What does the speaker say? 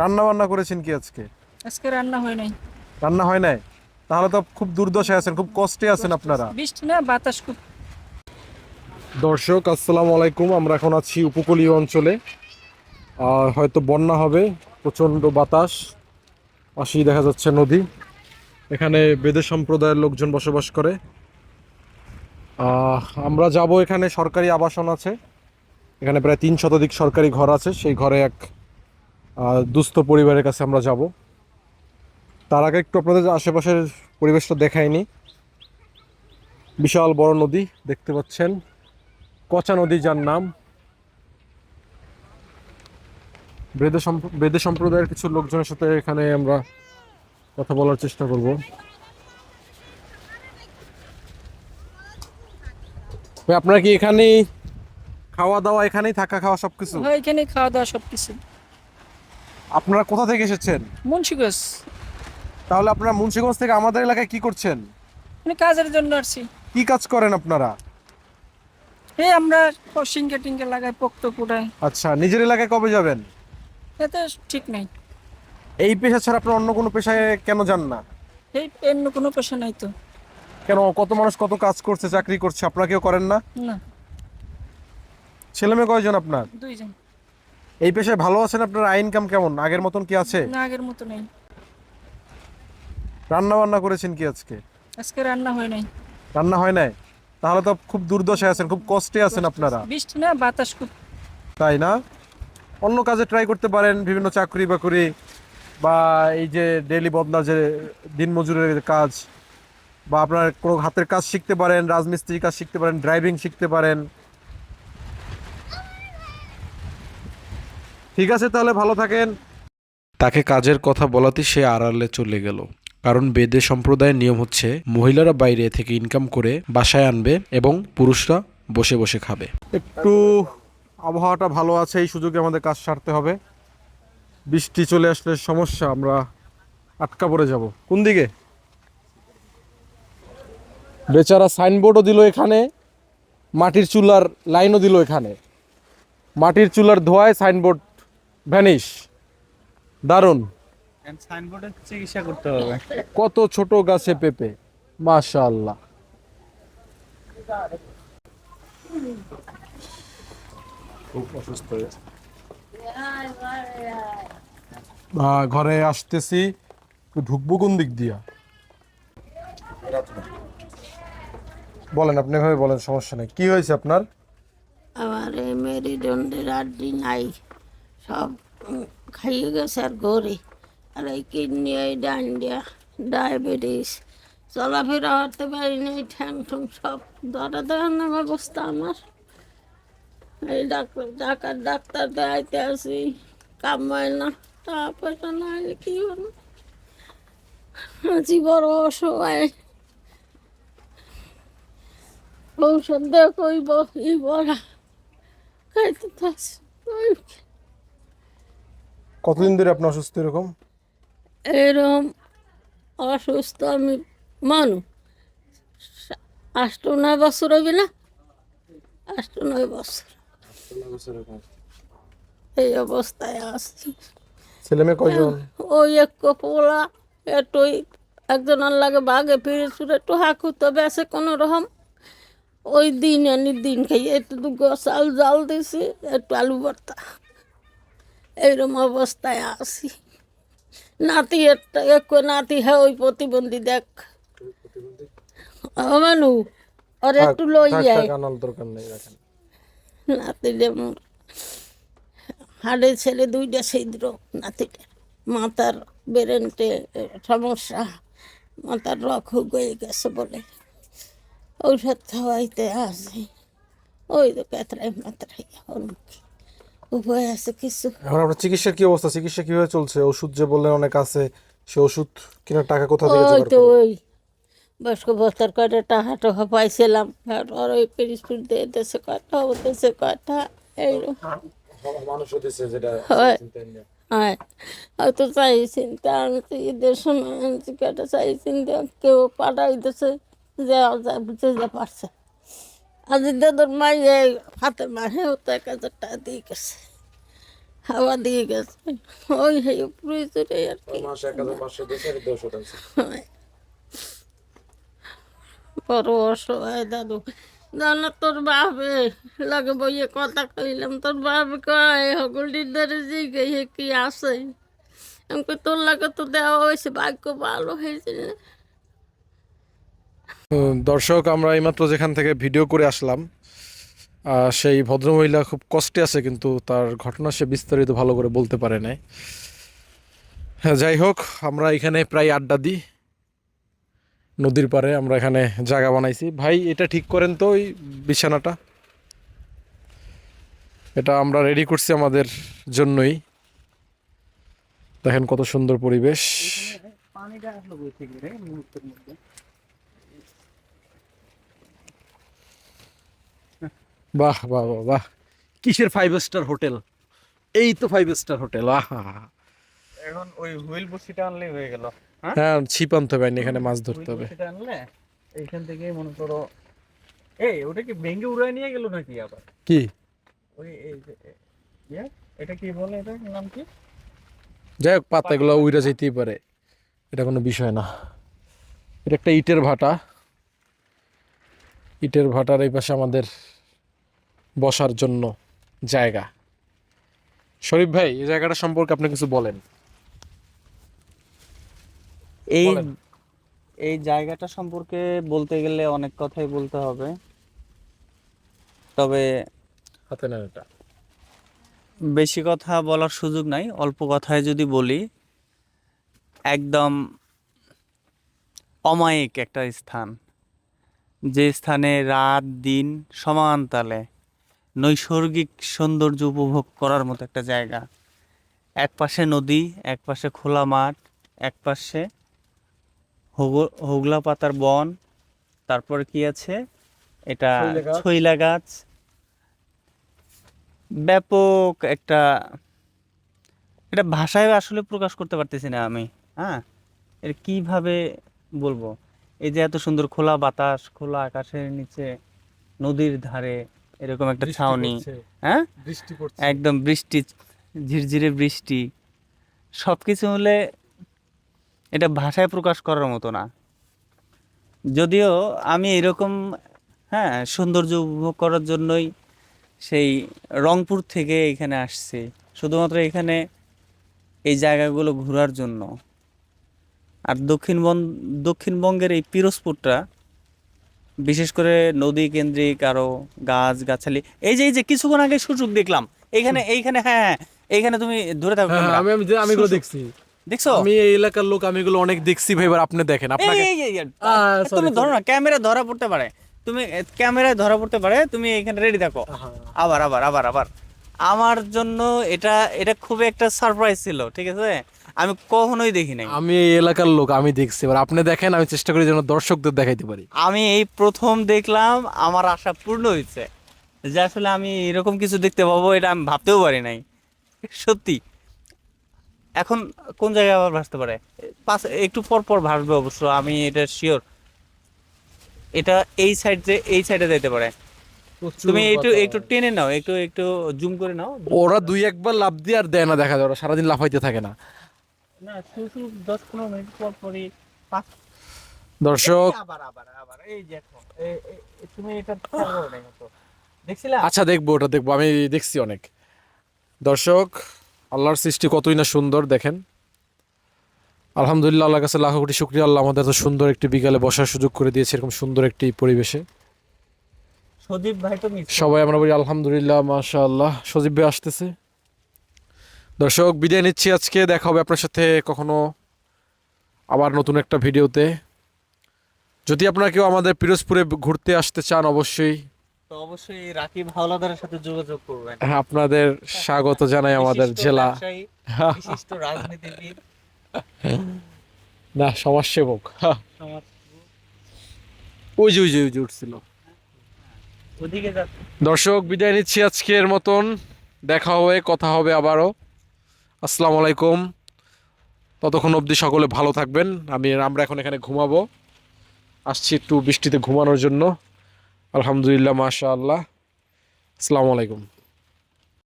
রান্না বান্না করেছেন কি আজকে? আজকে রান্না হয় নাই। রান্না হয় নাই? তাহলে তো খুব দুর্দশায় আছেন খুব কষ্টে আছেন আপনারা। বৃষ্টি না বাতাস খুব। দর্শক আসসালামু আলাইকুম। আমরা এখন আছি উপকূলীয় অঞ্চলে। আর হয়তো বন্যা হবে প্রচণ্ড বাতাস পাশেই দেখা যাচ্ছে নদী। এখানে বেদে সম্প্রদায়ের লোকজন বসবাস করে। আমরা যাব এখানে সরকারি আবাসন আছে। এখানে প্রায় তিন শতাধিক সরকারি ঘর আছে। সেই ঘরে এক দুস্থ পরিবারের কাছে আমরা যাব। তার আগে একটু আপনাদের আশেপাশের পরিবেশটা দেখায়নি বিশাল বড় নদী, দেখতে পাচ্ছেন। কচা নদী যার নাম। বেদে বেদে সম্প্রদায়ের কিছু লোকজনের সাথে এখানে আমরা কথা বলার চেষ্টা করব। আপনারা কি এখানেই খাওয়া দাওয়া এখানেই থাকা খাওয়া সবকিছু? এখানে খাওয়া দাওয়া সব কিছু আপনারা কোথা থেকে এসেছেন? মুন্সিগঞ্জ। তাহলে আপনারা মুন্সিগঞ্জ থেকে আমাদের এলাকায় কি করছেন? মানে কাজের জন্য আসছি। কি কাজ করেন আপনারা? এই আমরা সিঙ্গে টিঙ্গে লাগাই পোক্ত কুড়াই। আচ্ছা নিজের এলাকায় কবে যাবেন? এতে ঠিক নাই। এই পেশা ছাড়া আপনার অন্য কোনো পেশায় কেন যান না? এই অন্য কোনো পেশা নাই তো। কেন কত মানুষ কত কাজ করছে চাকরি করছে আপনারা কেউ করেন না? না। ছেলে মেয়ে কয়জন আপনার? দুইজন। এই পেশায় ভালো আছেন আপনার? আয় ইনকাম কেমন? আগের মতন কি আছে? না আগের মতো নেই। রান্না বান্না করেছেন কি আজকে? আজকে রান্না হয় নাই। রান্না হয় নাই? তাহলে তো খুব দুর্দশায় আছেন খুব কষ্টে আছেন আপনারা। বৃষ্টি না বাতাস খুব। তাই না? অন্য কাজে ট্রাই করতে পারেন বিভিন্ন চাকরি বাকরি বা এই যে ডেলি বদলা যে দিনমজুরের কাজ বা আপনার কোনো হাতের কাজ শিখতে পারেন রাজমিস্ত্রির কাজ শিখতে পারেন ড্রাইভিং শিখতে পারেন। ঠিক আছে তাহলে ভালো থাকেন। তাকে কাজের কথা বলাতে সে আড়ালে চলে গেল। কারণ বেদে সম্প্রদায়ের নিয়ম হচ্ছে মহিলারা বাইরে থেকে ইনকাম করে বাসায় আনবে এবং পুরুষরা বসে বসে খাবে। একটু আবহাওয়াটা ভালো আছে এই সুযোগে আমাদের কাজ সারতে হবে। বৃষ্টি চলে আসলে সমস্যা আমরা আটকা পড়ে যাব। কোন দিকে? বেচারা সাইনবোর্ডও দিল এখানে মাটির চুলার লাইনও দিল এখানে। মাটির চুলার ধোয়ায় সাইনবোর্ড ভ্যানিশ দারুণ। সাইনবোর্ডের চিকিৎসা করতে হবে। কত ছোট গাছে পেঁপে। মাশাআল্লাহ। খুব অসুস্থ ঘরে আসতেছি। ঢুকবো কোন দিক দিয়া? বলেন আপনি ভাবে বলেন সমস্যা নেই। কি হয়েছে আপনার? আমার এই মেরুদণ্ডের আড্ডি নাই। সব খাইয়ে গেছে আর গড়ে আর এই কিডনি, এই ডান্ডিয়া, ডায়াবেটিস, চলাফেরা করতে পারি না এই ঠ্যাং ঠুং সব ধরা দেওয়ার নাম অবস্থা আমার। এই ডাক্তার ডাকার ডাক্তার দেখাইতে আসি কামায় না, টাকা পয়সা না হলে কি হবে? আছি বড় অসহায়। ঔষধ দেখ ওই বড়া। খাইতে ওই কতদিন ধরে আপনি অসুস্থ এরকম? এরম অসুস্থ আমি মানু। আষ্ট নয় বছর হইবে না? আষ্ট নয় বছর। এই অবস্থায় আসছি ছেলে মেয়ে কয়জন? ওই এক পোলা একটু একজন লাগে বাঘে ফিরে সুরে একটু হাঁকু তো বেসে কোনো রকম। ওই দিন আনি দিন খাই একটু চাল জাল দিছি একটু আলু ভর্তা। এইরকম অবস্থায় আছি। নাতি একটা এক নাতি হ্যাঁ ওই প্রতিবন্ধী দেখ। মানু ওর একটু লই যায় নাতিটা মোর হাড়ে ছেলে দুইটা ছিদ্র নাতিটা। মাথার বেরেন্টে সমস্যা। মাথার রক হয়ে গেছে বলে। ঔষধ খাওয়াইতে আসে। ওই তো পেতরাই মাত্রাই উপায় আছে কিছু। এখন আপনার চিকিৎসার কি অবস্থা? চিকিৎসা কীভাবে চলছে? ওষুধ যে বললেন অনেক আছে সে ওষুধ কেনার টাকা কোথা থেকে ওই জোগাড় তো? ওই বয়স্ক বস্তার কয়টা টাকা টাকা পাইছিলাম। আর ওই পিরিসপিট দিয়ে দেশে কয়টা ও দেশে কয়টা এইরকম। মানুষও দিছে যেটা হয়। হয় হয়তো চাই চিন্তা আনছি ঈদের সময় কেটে চাই চিন্তা কেউ পাঠাই দিছে যে যা- বুঝে যা পারছে। আজ দাদুর মাই হাতে মারে তো এক হাজার টাকা দিয়ে গেছে। হাওয়া দিয়ে গেছে। ওই সেই চড়ে আর কি। বড় অসহায় দাদু। জানো তোর বাপে লাগে বইয়ে কথা কইলাম তোর বাপ কয় হগলটির ধরে জিগে হে কি আছে? আমি তোর লাগে তো দেওয়া হয়েছে ভাগ্য ভালো হয়েছে না। দর্শক, আমরা এইমাত্র যেখান থেকে ভিডিও করে আসলাম সেই ভদ্রমহিলা খুব কষ্টে আছে, কিন্তু তার ঘটনা সে বিস্তারিত ভালো করে বলতে পারে নাই। হ্যাঁ যাই হোক, আমরা এখানে প্রায় আড্ডা দিই। নদীর পাড়ে আমরা এখানে জায়গা বানাইছি। ভাই, এটা ঠিক করেন তো ওই বিছানাটা? এটা আমরা রেডি করছি আমাদের জন্যই। দেখেন কত সুন্দর পরিবেশ। পানিটা আসলো থেকে বাহ বাহ বাহ বাহ। কিসের ফাইভ স্টার হোটেল এই তো ফাইভ স্টার হোটেল আহা। এখন ওই হুইল বসিটা আনলেই হয়ে গেল। হ্যাঁ? ছিপ আনতে হবে এখানে মাছ ধরতে হবে। আনলে এইখান থেকে মনে করো এই ওটা কি ভেঙে উড়ায় নিয়ে গেল নাকি আবার? কি? ওই এই এটা কি বলে এটা নাম কি? যাই হোক পাতাগুলো উইরা যেতেই পারে। এটা কোনো বিষয় না। এটা একটা ইটের ভাটা। ইটের ভাটার এই পাশে আমাদের বসার জন্য জায়গা। শরীফ ভাই এই জায়গাটা সম্পর্কে আপনি কিছু বলেন। এই এই জায়গাটা সম্পর্কে বলতে গেলে অনেক কথাই বলতে হবে। তবে হাতে নেন এটা। বেশি কথা বলার সুযোগ নাই অল্প কথায় যদি বলি একদম অমায়িক একটা স্থান। যে স্থানে রাত দিন সমান তালে নৈসর্গিক সৌন্দর্য উপভোগ করার মতো একটা জায়গা। এক পাশে নদী এক পাশে খোলা মাঠ এক পাশে হোগ- হোগলা পাতার বন তারপর কি আছে? এটা। ছইলা গাছ। ব্যাপক একটা এটা ভাষায় আসলে প্রকাশ করতে পারতেছি না আমি হ্যাঁ? এর কীভাবে বলব? এই যে এত সুন্দর খোলা বাতাস খোলা আকাশের নিচে নদীর ধারে এরকম একটা ছাউনি। হ্যাঁ? বৃষ্টি পড়ছে। একদম বৃষ্টি ঝিরঝিরে বৃষ্টি। সব কিছু হলে এটা ভাষায় প্রকাশ করার মতো না। যদিও আমি এরকম হ্যাঁ সৌন্দর্য উপভোগ করার জন্যই সেই রংপুর থেকে এখানে আসছি। শুধুমাত্র এখানে এই জায়গাগুলো ঘোরার জন্য। আর দক্ষিণবঙ্গ দক্ষিণবঙ্গের এই পিরোজপুরটা বিশেষ করে নদী কেন্দ্রিক আরও গাছ গাছালি। এই যে এই যে কিছুক্ষণ আগে সুযোগ দেখলাম। এইখানে এইখানে হ্যাঁ হ্যাঁ, এইখানে তুমি ধরে থাকো হ্যাঁ, আমি আমি আমি এগুলো দেখছি। দেখছ? আমি এই এলাকার লোক আমি এগুলো অনেক দেখছি ভাই এবার আপনি দেখেন আপনাকে তুমি ধরো না ক্যামেরা ধরা পড়তে পারে। তুমি ক্যামেরায় ধরা পড়তে পারে তুমি এখানে রেডি থাকো। আবার আবার আবার আবার। আমার জন্য এটা এটা খুব একটা সারপ্রাইজ ছিল ঠিক আছে? আমি কখনোই দেখি নাই। আমি এই এলাকার লোক আমি দেখছি। এবার আপনি দেখেন আমি চেষ্টা করি যেন দর্শকদের দেখাইতে পারি। আমি এই প্রথম দেখলাম আমার আশা পূর্ণ হয়েছে যে আসলে আমি এরকম কিছু দেখতে পাবো এটা আমি ভাবতেও পারি নাই। সত্যি। এখন কোন জায়গায় আবার ভাসতে পারে? পাঁচ একটু পর পর ভাসবে অবশ্য আমি এটা শিওর এটা এই সাইড যে এই সাইডে যেতে পারে। তুমি একটু একটু টেনে নাও একটু একটু জুম করে নাও। ওরা দুই একবার লাভ দিয়ে আর দেয় না দেখা যায় ওরা সারাদিন লাফাইতে থাকে না। না শুধু শুধু দশ পনেরো মিনিট পর পরই পাঁচ দর্শক আবার আবার আবার এই দেখো এ- এ- এ- তুমি এটা খেয়াল করো নাই হয়তো। দেখছিলা? আচ্ছা দেখব ওটা দেখব আমি দেখছি অনেক। দর্শক আল্লাহর সৃষ্টি কতই না সুন্দর দেখেন। আলহামদুলিল্লাহ আল্লাহর কাছে লাখ কোটি শুক্রিয়া। আল্লাহ আমাদের এত সুন্দর একটি বিকালে বসার সুযোগ করে দিয়েছে এরকম সুন্দর একটি পরিবেশে। সদীপ ভাই তো সবাই আমরা বলি আলহামদুলিল্লাহ মাশা আল্লাহ সজীব ভাই আসতেছে। দর্শক বিদায় নিচ্ছি আজকে। দেখা হবে আপনার সাথে কখনো আবার নতুন একটা ভিডিওতে। যদি আপনারা কেউ আমাদের পিরোজপুরে ঘুরতে আসতে চান অবশ্যই তো অবশ্যই রাকিব হাওলাদারের সাথে যোগাযোগ করবেন। হ্যাঁ, আপনাদের স্বাগত জানাই আমাদের জেলা। বিশিষ্ট রাজনীতিবিদ। না সমাজসেবক। ওই যে ওই যে ওই যে উঠছিল। দর্শক বিদায় নিচ্ছি আজকের মতন। দেখা হবে কথা হবে আবারও। আসসালামু আলাইকুম। ততক্ষণ অবধি সকলে ভালো থাকবেন। আমি, আমরা এখন এখানে ঘুমাবো। আসছি একটু বৃষ্টিতে ঘুমানোর জন্য। আলহামদুলিল্লাহ মাশা আল্লাহ আসসালামু আলাইকুম।